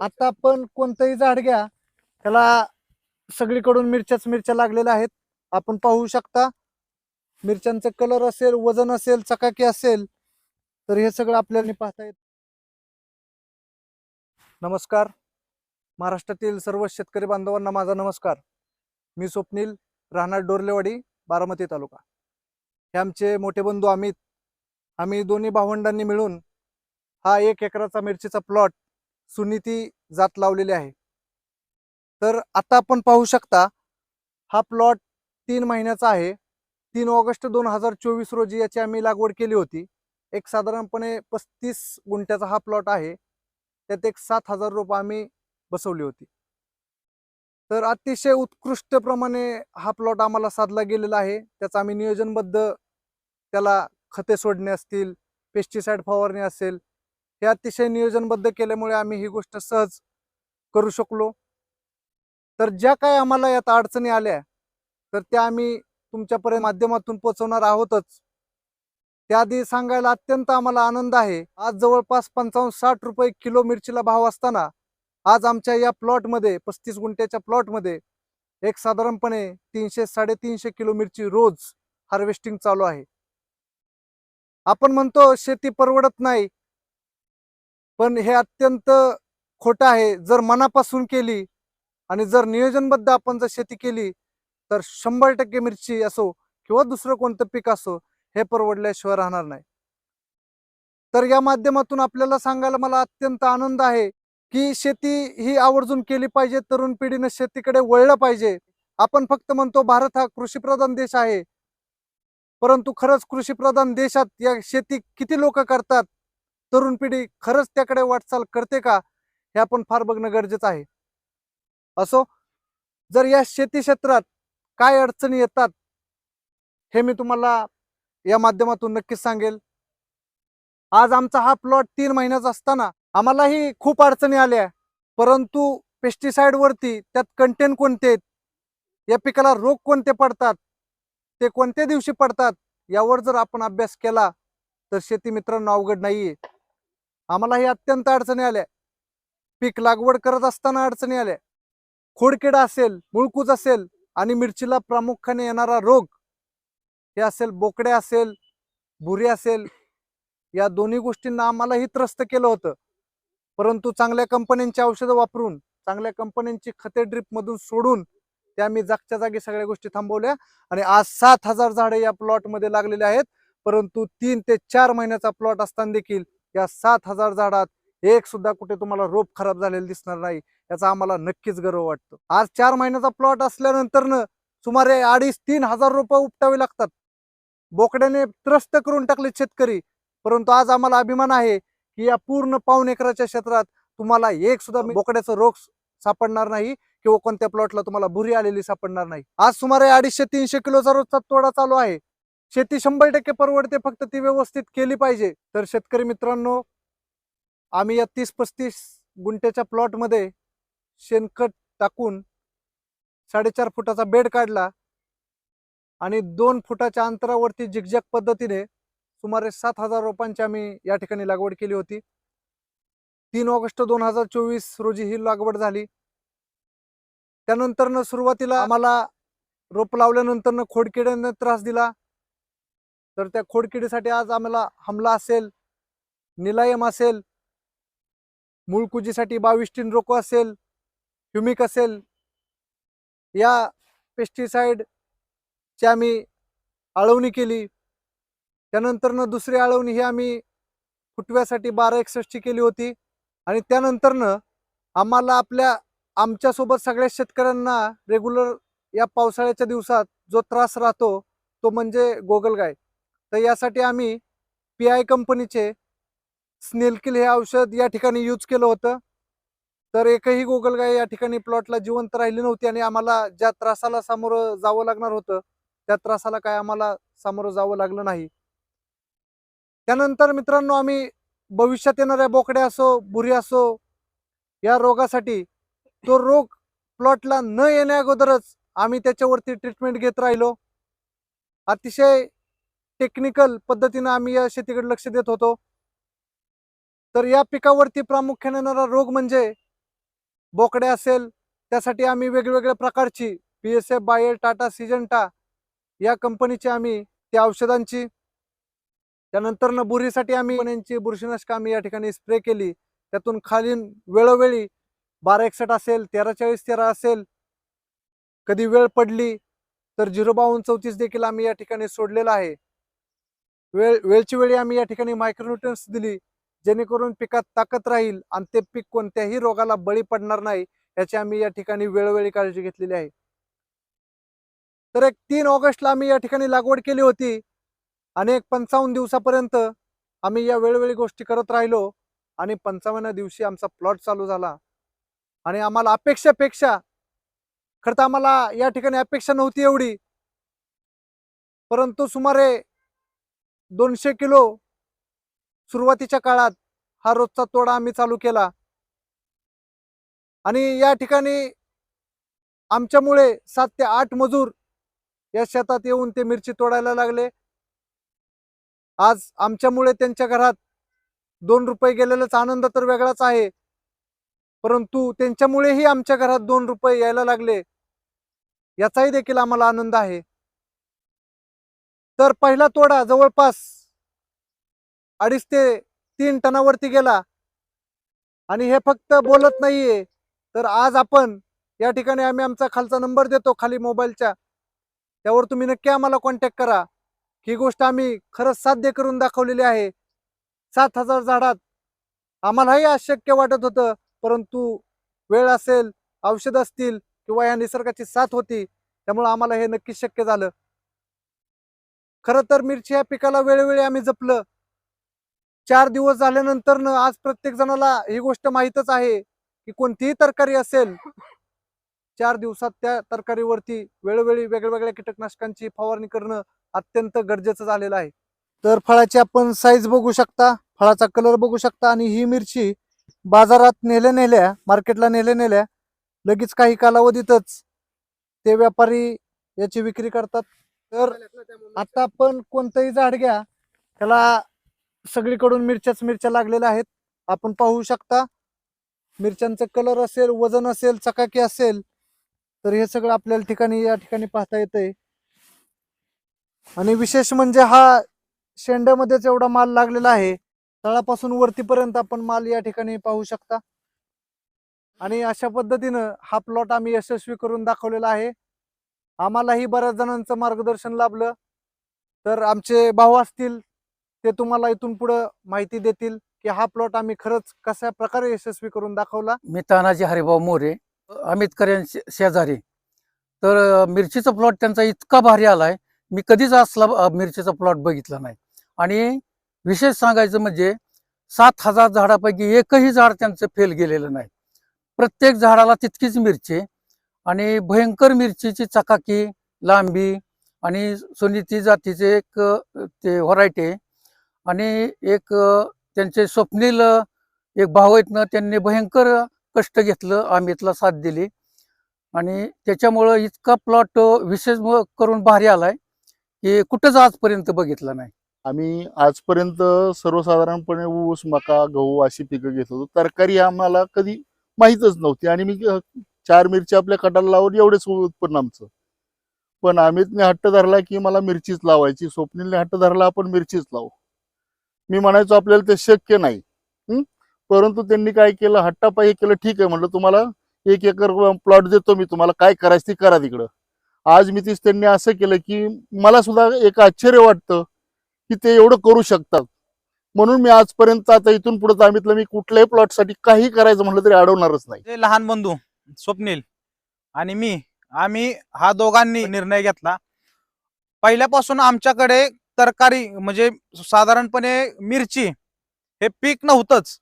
आता आपण कोणतंही झाड घ्या त्याला सगळीकडून मिरच्याच मिरच्या लागलेल्या आहेत. आपण पाहू शकता मिरच्यांचा कलर असेल वजन असेल चकाकी असेल तर हे सगळं आपल्याला पाहता येत. नमस्कार. महाराष्ट्रातील सर्व शेतकरी बांधवांना माझा नमस्कार. मी स्वप्नील राहणार डोरलेवाडी बारामती तालुका. हे आमचे मोठे बंधू अमित. आम्ही दोन्ही भावंडांनी मिळून हा एक एकराचा मिरचीचा प्लॉट सुनीती जात लावलेली आहे. तर आता आपण पाहू शकता हा प्लॉट तीन महिन्याचा आहे. तीन ऑगस्ट दोन हजार चोवीस रोजी याची आम्ही लागवड केली होती. एक साधारणपणे पस्तीस गुंठ्याचा हा प्लॉट आहे. त्यात एक सात हजार रोप आम्ही बसवली होती. तर अतिशय उत्कृष्ट प्रमाणे हा प्लॉट आम्हाला साधला गेलेला आहे. त्याचं आम्ही नियोजनबद्ध त्याला खते सोडणे असतील पेस्टिसाईड फवारणी असेल हे अतिशय नियोजनबद्ध केल्यामुळे आम्ही ही गोष्ट सहज करू शकलो. तर ज्या काय आम्हाला यात अडचणी आल्या तर त्या आम्ही तुमच्यापर्यंत माध्यमातून पोहोचवणार आहोतच. त्याआधी सांगायला अत्यंत आम्हाला आनंद आहे. आज जवळपास पंचावन्न साठ रुपये किलो मिरचीला भाव असताना आज आमच्या या प्लॉटमध्ये पस्तीस गुंठ्याच्या प्लॉटमध्ये एक साधारणपणे तीनशे साडेतीनशे किलो मिरची रोज हार्वेस्टिंग चालू आहे. आपण म्हणतो शेती परवडत नाही पण हे अत्यंत खोटं आहे. जर मनापासून केली आणि जर नियोजनबद्ध आपण जर शेती केली तर शंभर टक्के मिरची असो किंवा दुसरं कोणतं पीक असो हे परवडल्याशिवाय राहणार नाही. तर या माध्यमातून आपल्याला सांगायला मला अत्यंत आनंद आहे की शेती ही आवर्जून केली पाहिजे तरुण पिढीनं शेतीकडे वळलं पाहिजे. आपण फक्त म्हणतो भारत हा कृषीप्रधान देश आहे. परंतु खरंच कृषीप्रधान देशात या शेती किती लोक करतात? तरुण पिढी खरंच त्याकडे वाटचाल करते का हे आपण फार बघणं गरजेचं आहे. असो जर या शेती क्षेत्रात काय अडचणी येतात हे मी तुम्हाला या माध्यमातून नक्कीच सांगेल. आज आमचा हा प्लॉट तीन महिन्याचा असताना आम्हालाही खूप अडचणी आल्या परंतु पेस्टिसाईडवरती त्यात कंटेन कोणते या पिकाला रोग कोणते पडतात? ते कोणत्या दिवशी पडतात? यावर जर आपण अभ्यास केला तर शेती मित्रांनो अवघड नाहीये. आम्हाला हे अत्यंत अडचणी आल्या. पीक लागवड करत असताना अडचणी आल्या. खोडकिडा असेल मुळकूज असेल आणि मिरचीला प्रामुख्याने येणारा रोग हे असेल बोकडे असेल भुरी असेल या दोन्ही गोष्टींना आम्हालाही त्रस्त केलं होतं. परंतु चांगल्या कंपन्यांची औषधं वापरून चांगल्या कंपन्यांची खते ड्रीपमधून सोडून त्या आम्ही जागच्या जागी सगळ्या गोष्टी थांबवल्या आणि आज सात हजार झाडे या प्लॉटमध्ये लागलेले आहेत. परंतु तीन ते चार महिन्याचा प्लॉट असताना देखील या सात हजार झाडात एक सुद्धा कुठे तुम्हाला रोप खराब झालेलं दिसणार नाही याचा आम्हाला नक्कीच गर्व वाटतो. आज चार महिन्याचा प्लॉट असल्यानंतर सुमारे अडीच तीन हजार रुपये उपटावे लागतात. बोकड्याने त्रस्त करून टाकले शेतकरी परंतु आज आम्हाला अभिमान आहे की या पूर्ण पाऊन एकराच्या क्षेत्रात तुम्हाला एक सुद्धा बोकड्याचा रोग सापडणार नाही किंवा कोणत्या प्लॉटला तुम्हाला भुरी आलेली सापडणार नाही. आज सुमारे अडीचशे तीनशे किलोचा रोजचा तोडा चालू आहे. शेती शंभर टक्के परवडते फक्त ती व्यवस्थित केली पाहिजे. तर शेतकरी मित्रांनो आम्ही या तीस पस्तीस गुंठ्याच्या प्लॉटमध्ये शेणखत टाकून साडेचार फुटाचा बेड काढला आणि दोन फुटाच्या अंतरावरती झिकझॅक पद्धतीने सुमारे सात हजार रोपांची आम्ही या ठिकाणी लागवड केली होती. तीन ऑगस्ट दोन हजार चोवीस रोजी ही लागवड झाली. त्यानंतरनं सुरुवातीला आम्हाला रोप लावल्यानंतरनं खोडकिड्याने त्रास दिला. तर त्या खोडकिडीसाठी आज आम्हाला हमला असेल निलायम असेल मूळकुजीसाठी बावीस टीन रोको असेल ह्युमिक असेल या पेस्टिसाईडची आम्ही आळवणी केली. त्यानंतरनं दुसरी आळवणी ही आम्ही फुटव्यासाठी बारा एकसष्टची केली होती आणि त्यानंतरनं आम्हाला आपल्या आमच्यासोबत सगळ्या शेतकऱ्यांना रेग्युलर या पावसाळ्याच्या दिवसात जो त्रास राहतो तो म्हणजे गोगलगाय. तर यासाठी आम्ही पी आय कंपनीचे स्नेलकिल हे औषध या ठिकाणी यूज केलं होतं. तर एकही गोगलगाय या ठिकाणी प्लॉटला जिवंत राहिली नव्हती आणि आम्हाला ज्या त्रासाला सामोरं जावं लागणार होतं त्या त्रासाला काय आम्हाला सामोरं जावं लागलं नाही. त्यानंतर मित्रांनो आम्ही भविष्यात येणाऱ्या बोकड्या असो भुरी असो या रोगासाठी तो रोग प्लॉटला न येण्या अगोदरच आम्ही त्याच्यावरती ट्रीटमेंट घेत राहिलो. अतिशय टेक्निकल पद्धतीनं आम्ही या शेतीकडे लक्ष देत होतो. तर या पिकावरती प्रामुख्याने येणारा रोग म्हणजे बोकडे असेल त्यासाठी आम्ही वेगवेगळ्या प्रकारची P S F Bayer Tata Syngenta या कंपनीची आम्ही त्या औषधांची त्यानंतर न बुरीसाठी आम्ही कंपन्यांची बुरशीनाशक आम्ही या ठिकाणी स्प्रे केली. त्यातून खालीन वेळोवेळी बारा एकसठ असेल तेरा चाळीस तेरा असेल कधी वेळ पडली तर झिरो बावन्न चौतीस देखील आम्ही या ठिकाणी सोडलेला आहे. वेळ वेळची वेळी आम्ही या ठिकाणी मायक्रोन्युट्रन्स दिली जेणेकरून पिकात ताकद राहील आणि ते पीक कोणत्याही रोगाला बळी पडणार नाही याची आम्ही या ठिकाणी वेळोवेळी काळजी घेतलेली आहे. तर एक तीन ऑगस्टला आम्ही या ठिकाणी लागवड केली होती आणि एक पंचावन्न दिवसापर्यंत आम्ही या वेळोवेळी गोष्टी करत राहिलो आणि पंचावन्न दिवशी आमचा प्लॉट चालू झाला. आणि आम्हाला अपेक्षापेक्षा खरं तर आम्हाला या ठिकाणी अपेक्षा नव्हती एवढी परंतु सुमारे दोनशे किलो सुरुवातीच्या काळात हा रोजचा तोडा आम्ही चालू केला. आणि या ठिकाणी आमच्यामुळे सात ते आठ मजूर या शेतात येऊन ते मिरची तोडायला लागले. आज आमच्यामुळे त्यांच्या घरात दोन रुपये गेलेलाच आनंद तर वेगळाच आहे. परंतु त्यांच्यामुळेही आमच्या घरात दोन रुपये यायला लागले. याचाही देखील आम्हाला आनंद आहे. तर पहिला तोडा जवळपास अडीच ते तीन टनावरती गेला. आणि हे फक्त बोलत नाहीये. तर आज आपण या ठिकाणी आम्ही आमचा खालचा नंबर देतो खाली मोबाईलच्या. त्यावर तुम्ही नक्की आम्हाला कॉन्टॅक्ट करा. ही गोष्ट आम्ही खरंच साध्य करून दाखवलेली आहे. सात हजार झाडात आम्हालाही अशक्य वाटत होतं परंतु वेळ असेल औषध असतील किंवा या निसर्गाची साथ होती त्यामुळे आम्हाला हे नक्की शक्य झालं. खरं तर मिरची या पिकाला वेळोवेळी आम्ही जपलं. चार दिवस झाल्यानंतर आज प्रत्येक जणाला ही गोष्ट माहीतच आहे की कोणतीही तरकारी असेल चार दिवसात त्या तरकारीवरती वेळोवेळी वेगवेगळ्या कीटकनाशकांची फवारणी करणं अत्यंत गरजेचं झालेलं आहे. तर फळाची आपण साईज बघू शकता फळाचा कलर बघू शकता आणि ही मिरची बाजारात नेल्या नेल्या मार्केटला नेल्या नेल्या लगेच काही कालावधीतच ते व्यापारी याची विक्री करतात. तर आता आपण कोणतंही झाड घ्या. त्याला सगळीकडून मिरच्याच मिरच्या लागलेल्या आहेत. आपण पाहू शकता. मिरच्यांचं कलर असेल वजन असेल चकाकी असेल तर हे सगळं आपल्याला ठिकाणी या ठिकाणी पाहता येतंय. आणि विशेष म्हणजे हा शेंड्यामध्येच एवढा माल लागलेला आहे. तळापासून वरतीपर्यंत आपण माल या ठिकाणी पाहू शकता. आणि अशा पद्धतीनं हा प्लॉट आम्ही यशस्वी करून दाखवलेला आहे. आम्हालाही बऱ्याच जणांचं मार्गदर्शन लाभलं. तर आमचे भाऊ असतील ते तुम्हाला इथून पुढं माहिती देतील की हा प्लॉट आम्ही खरंच कशा प्रकारे यशस्वी करून दाखवला. मी तानाजी हरिभाऊ मोरे अमित यांचे शेजारी. तर मिरचीचा प्लॉट त्यांचा इतका भारी आलाय मी कधीच असला मिरचीचा प्लॉट बघितला नाही. आणि विशेष सांगायचं म्हणजे सात हजार झाडापैकी एकही झाड त्यांचं फेल गेलेलं नाही. प्रत्येक झाडाला तितकीच मिरची आणि भयंकर मिरचीची चकाकी लांबी आणि सुनीती जातीचे एक ते व्हरायटी आहे. आणि एक त्यांचे स्वप्नील एक भाव आहेत ना त्यांनी भयंकर कष्ट घेतलं अमितला साथ दिली. आणि त्याच्यामुळं इतका प्लॉट विशेष करून भारी आलाय की कुठंच आजपर्यंत बघितला नाही. आम्ही आजपर्यंत सर्वसाधारणपणे ऊस मका गहू अशी पिकं घेत होतो. तरकारी आम्हाला कधी माहीतच नव्हती. आणि मी चार मिरची आपल्या कटाला लावून एवढेच उत्पन्न आमचं. पण अमितने हट्ट धरला की मला मिरचीच लावायची. स्वप्नीलने हट्ट धरला आपण मिरचीच लावू. मी म्हणायचो आपल्याला ते शक्य नाही. परंतु त्यांनी काय केलं? हट्टापायी केलं. ठीक आहे म्हणलं तुम्हाला एक एकर प्लॉट देतो मी. तुम्हाला काय करायचं ते करा तिकडं. आज मी तीच त्यांनी असं केलं की मला सुद्धा एक आश्चर्य वाटतं की ते एवढं करू शकतात. म्हणून मी आजपर्यंत आता इथून पुढे अमितला मी कुठल्याही प्लॉटसाठी काही करायचं म्हटलं तरी अडवणारच नाही. लहान बंधू. स्वप्नील आणि मी आम्ही हा दोघांनी निर्णय घेतला. पहिल्यापासून आमच्याकडे तरकारी म्हणजे साधारणपणे मिरची हे पीक नव्हतंच.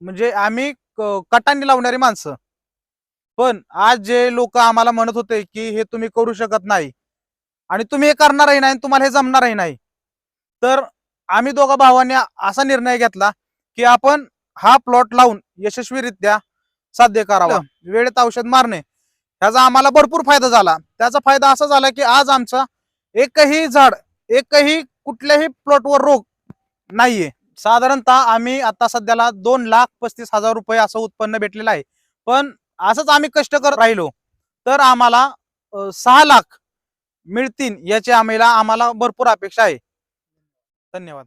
म्हणजे आम्ही क- कटांनी लावणारी माणसं. पण आज जे लोक आम्हाला म्हणत होते की हे तुम्ही करू शकत नाही आणि तुम्ही हे करणारही नाही आणि तुम्हाला हे जमणारही नाही. तर आम्ही दोघा भावांनी असा निर्णय घेतला की आपण हा प्लॉट लावून यशस्वीरित्या साध्य करावा. वेळेत औषध मारणे. ह्याचा आम्हाला भरपूर फायदा झाला. त्याचा फायदा असा झाला की आज आमचा एकही झाड एकही कुठल्याही प्लॉटवर रोग नाहीये. साधारणतः आम्ही आता सध्याला दोन लाख पस्तीस हजार रुपये असं उत्पन्न भेटलेलं आहे. पण असंच आम्ही कष्ट करत राहिलो तर आम्हाला सहा लाख मिळतील याची आम्हाला आम्हाला भरपूर अपेक्षा आहे. धन्यवाद.